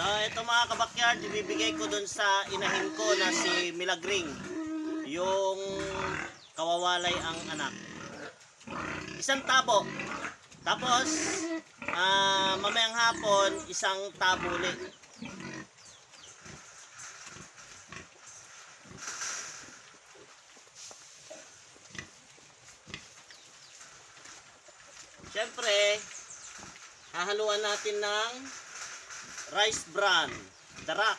ito mga kabakyard, ibibigay ko dun sa inahin ko na si Milagring. Yung kawawalay ang anak. Isang tabo. Tapos, ah mamayang hapon, isang tabo ulit. Siyempre, hahaluan natin ng rice bran, darak.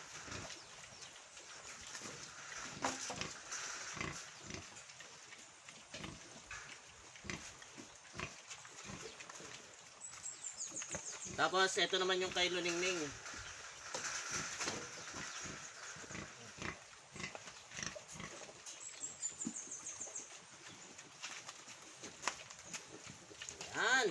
Tapos, ito naman yung kay Luningning. Yan.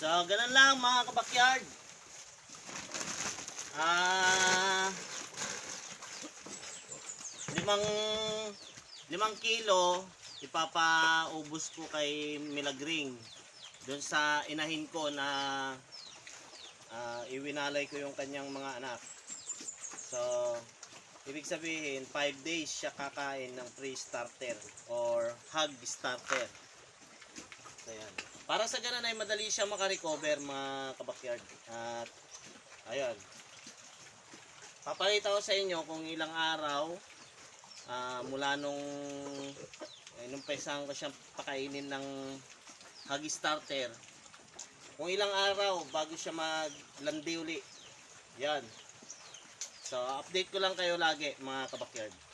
So, ganun lang mga kabakyard. Ah, limang limang kilo ipapaubos ko kay Milagring doon sa inahin ko na ah, iwinalay ko yung kanyang mga anak. So, ibig sabihin 5 days siya kakain ng pre-starter or hog starter. So, yan. Para sa ganun ay madali siya makarecover mga kabakyard. At ayun. Papakita ko sa inyo kung ilang araw ah, mula nung eh, nung pesahan ko siyang pakainin ng hagi starter. Kung ilang araw bago siya maglandi uli. Yan. So, update ko lang kayo lagi mga kabakyard.